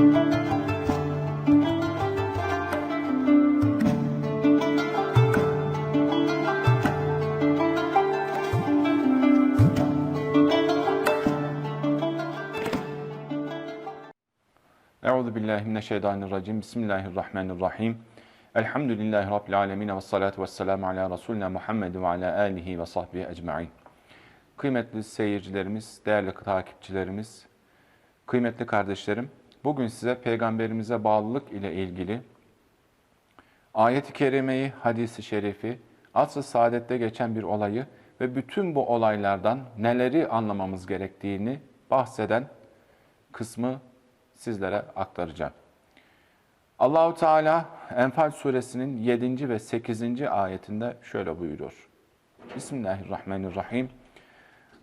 Euzu. Bismillahirrahmanirrahim. Elhamdülillahi rabbil alamin ve salatu vesselamu ala resulina Muhammed ve ala alihi ve sahbihi ecmaîn. Kıymetli seyircilerimiz, değerli takipçilerimiz, kıymetli kardeşlerim, bugün size peygamberimize bağlılık ile ilgili ayet-i kerimeyi, hadisi şerifi, asr-ı saadette geçen bir olayı ve bütün bu olaylardan neleri anlamamız gerektiğini bahseden kısmı sizlere aktaracağım. Allahu Teala Enfal suresinin 7. ve 8. ayetinde şöyle buyuruyor. Bismillahirrahmanirrahim.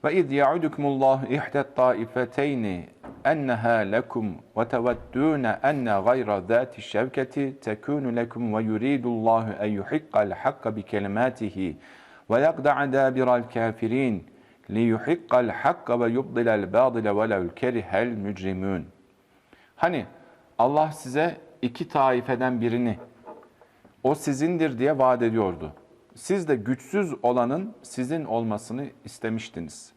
Ve iz ya'udukumullahu ihdet taifeteyni enneha lekum ve teveddûne enne gayra zâti şevketi tekûnu lekum ve yuridullahu en yuhiqqal hakka bi kelimatihi ve yaqda'a dâbiral kafirin li yuhiqqal hakka ve yubdilal bâdile ve lev kerihel mücrimûn. Hani Allah size iki taifeden birini o sizindir diye vaat ediyordu. Siz de güçsüz olanın sizin olmasını istemiştiniz.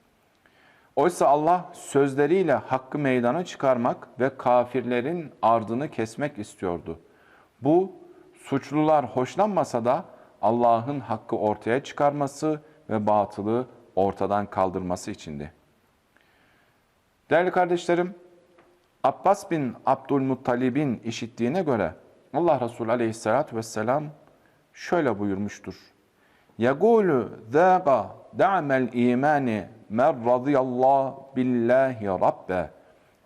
Oysa Allah sözleriyle hakkı meydana çıkarmak ve kafirlerin ardını kesmek istiyordu. Bu suçlular hoşlanmasa da Allah'ın hakkı ortaya çıkarması ve batılı ortadan kaldırması içindi. Değerli kardeşlerim, Abbas bin Abdülmuttalib'in işittiğine göre Allah Resulü aleyhissalatü vesselam şöyle buyurmuştur. يَقُولُ ذَاقَ دَعْمَ الْا۪يمَانِ men radıyallahu billahi rabbe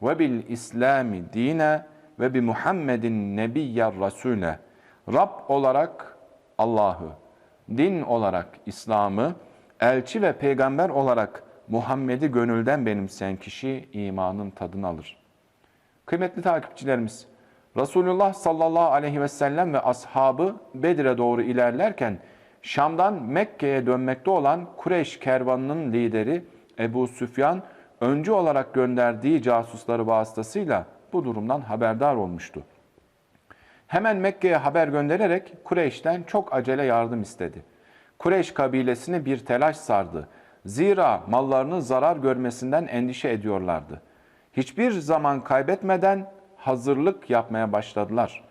ve bil İslami dine ve bi Muhammedin nebiyyer rasule. Rab olarak Allah'ı, din olarak İslam'ı, elçi ve peygamber olarak Muhammed'i gönülden benimseyen kişi imanın tadını alır. Kıymetli takipçilerimiz, Resulullah sallallahu aleyhi ve sellem ve ashabı Bedir'e doğru ilerlerken Şam'dan Mekke'ye dönmekte olan Kureyş kervanının lideri Ebu Süfyan öncü olarak gönderdiği casusları vasıtasıyla bu durumdan haberdar olmuştu. Hemen Mekke'ye haber göndererek Kureyş'ten çok acele yardım istedi. Kureyş kabilesini bir telaş sardı. Zira mallarının zarar görmesinden endişe ediyorlardı.'' Hiçbir zaman kaybetmeden hazırlık yapmaya başladılar.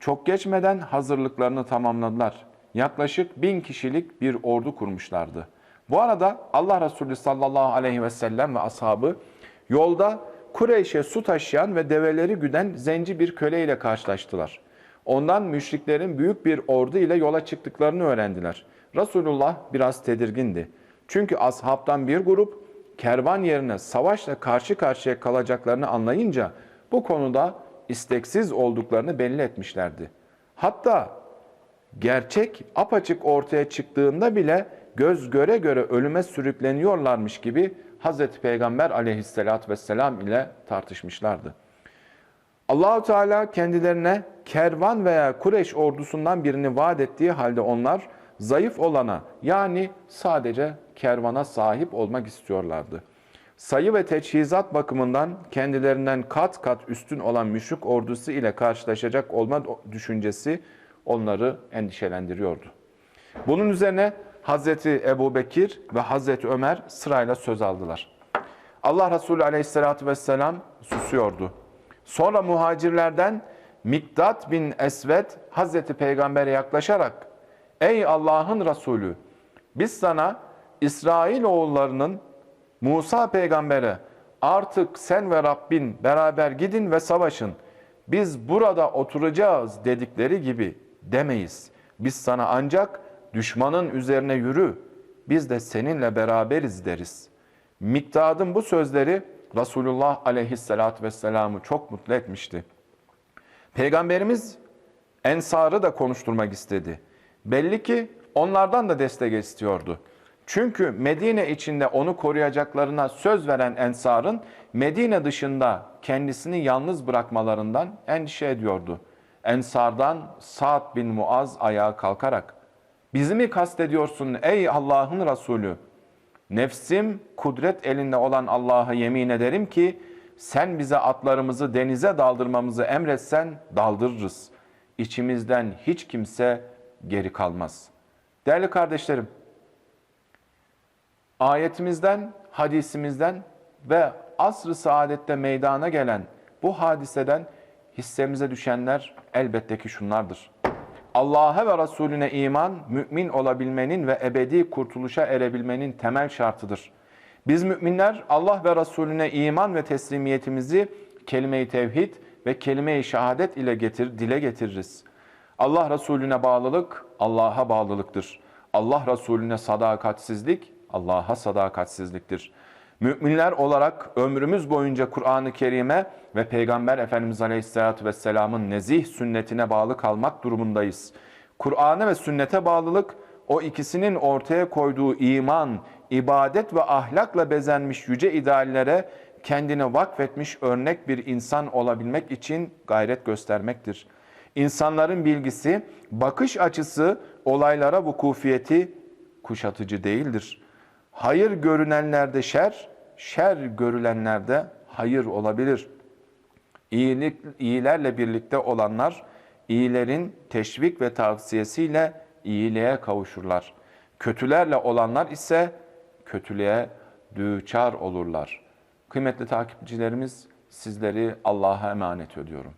Çok geçmeden hazırlıklarını tamamladılar. Yaklaşık bin kişilik bir ordu kurmuşlardı. Bu arada Allah Resulü sallallahu aleyhi ve sellem ve ashabı yolda Kureyş'e su taşıyan ve develeri güden zenci bir köle ile karşılaştılar. Ondan müşriklerin büyük bir ordu ile yola çıktıklarını öğrendiler. Resulullah biraz tedirgindi. Çünkü ashabtan bir grup kervan yerine savaşla karşı karşıya kalacaklarını anlayınca bu konuda isteksiz olduklarını belli etmişlerdi. Hatta gerçek apaçık ortaya çıktığında bile göz göre göre ölüme sürükleniyorlarmış gibi Hazreti Peygamber aleyhissalatü vesselam ile tartışmışlardı. Allahu Teala kendilerine kervan veya Kureyş ordusundan birini vaat ettiği halde onlar zayıf olana yani sadece kervana sahip olmak istiyorlardı. Sayı ve teçhizat bakımından kendilerinden kat kat üstün olan müşrik ordusu ile karşılaşacak olma düşüncesi onları endişelendiriyordu. Bunun üzerine Hazreti Ebu Bekir ve Hazreti Ömer sırayla söz aldılar. Allah Resulü aleyhissalatü vesselam susuyordu. Sonra muhacirlerden Miktat bin Esved Hazreti Peygamber'e yaklaşarak Ey Allah'ın Resulü biz sana İsrail oğullarının Musa peygambere artık sen ve Rabbin beraber gidin ve savaşın. Biz burada oturacağız dedikleri gibi demeyiz. Biz sana ancak düşmanın üzerine yürü. Biz de seninle beraberiz deriz. Miktadın bu sözleri Resulullah aleyhissalatü vesselam'ı çok mutlu etmişti. Peygamberimiz Ensar'ı da konuşturmak istedi. Belli ki onlardan da destek istiyordu. Çünkü Medine içinde onu koruyacaklarına söz veren Ensar'ın Medine dışında kendisini yalnız bırakmalarından endişe ediyordu. Ensar'dan Sa'd bin Muaz ayağa kalkarak Bizi mi kastediyorsun ey Allah'ın Resulü? Nefsim kudret elinde olan Allah'a yemin ederim ki sen bize atlarımızı denize daldırmamızı emretsen daldırırız. İçimizden hiç kimse geri kalmaz. Değerli kardeşlerim, ayetimizden, hadisimizden ve asr-ı saadette meydana gelen bu hadiseden hissemize düşenler elbette ki şunlardır. Allah'a ve Resulüne iman, mümin olabilmenin ve ebedi kurtuluşa erebilmenin temel şartıdır. Biz müminler Allah ve Resulüne iman ve teslimiyetimizi kelime-i tevhid ve kelime-i şehadet ile getir, dile getiririz. Allah Resulüne bağlılık, Allah'a bağlılıktır. Allah Resulüne sadakatsizlik, Allah'a sadakatsizliktir. Müminler olarak ömrümüz boyunca Kur'an-ı Kerim'e ve Peygamber Efendimiz Aleyhisselatü Vesselam'ın nezih sünnetine bağlı kalmak durumundayız. Kur'an'a ve sünnete bağlılık, o ikisinin ortaya koyduğu iman, ibadet ve ahlakla bezenmiş yüce ideallere kendine vakfetmiş örnek bir insan olabilmek için gayret göstermektir. İnsanların bilgisi, bakış açısı, olaylara vukufiyeti kuşatıcı değildir. Hayır görünenlerde şer, şer görülenlerde hayır olabilir. İyilik, iyilerle birlikte olanlar, iyilerin teşvik ve tavsiyesiyle iyiliğe kavuşurlar. Kötülerle olanlar ise kötülüğe düçar olurlar. Kıymetli takipçilerimiz sizleri Allah'a emanet ediyorum.